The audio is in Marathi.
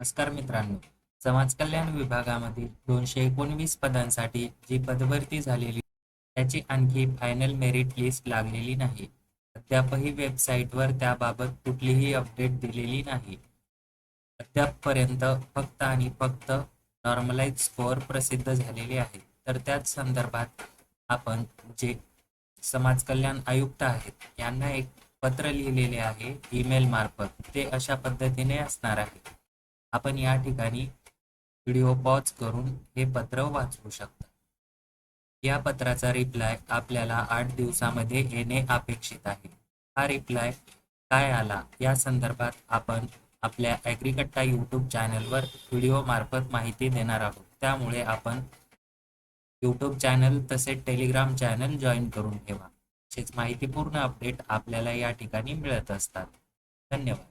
नमस्कार मित्रांनो. समाज कल्याण विभागामध्ये दोनशे एकोणवीस पदांसाठी जी पदभरती झालेली त्याची आणखी फायनल मेरिट लिस्ट लागलेली नाही. अद्यापही वेबसाईटवर त्याबाबत कुठलीही अपडेट दिलेली नाही. अद्यापपर्यंत फक्त आणि फक्त नॉर्मलाइज स्कोअर प्रसिद्ध झालेले आहे. तर त्याच संदर्भात आपण जे समाज कल्याण आयुक्त आहेत यांना एक पत्र लिहिलेले आहे ईमेल मार्फत. ते अशा पद्धतीने असणार आहे. आपण या ठिकाणी व्हिडिओ पॉज करून हे पत्र वाचवू शकता. या पत्राचा रिप्लाय आपल्याला आठ दिवसामध्ये येणे अपेक्षित आहे. हा रिप्लाय काय आला? या संदर्भात आपण आपल्या ॲग्रिकट्टा यूट्यूब चॅनलवर व्हिडिओ मार्फत माहिती देणार आहोत. त्यामुळे आपण यूट्यूब चॅनल तसेच टेलिग्राम चॅनल जॉईन करून ठेवा. तसेच माहितीपूर्ण अपडेट आपल्याला या ठिकाणी मिळत असतात. धन्यवाद.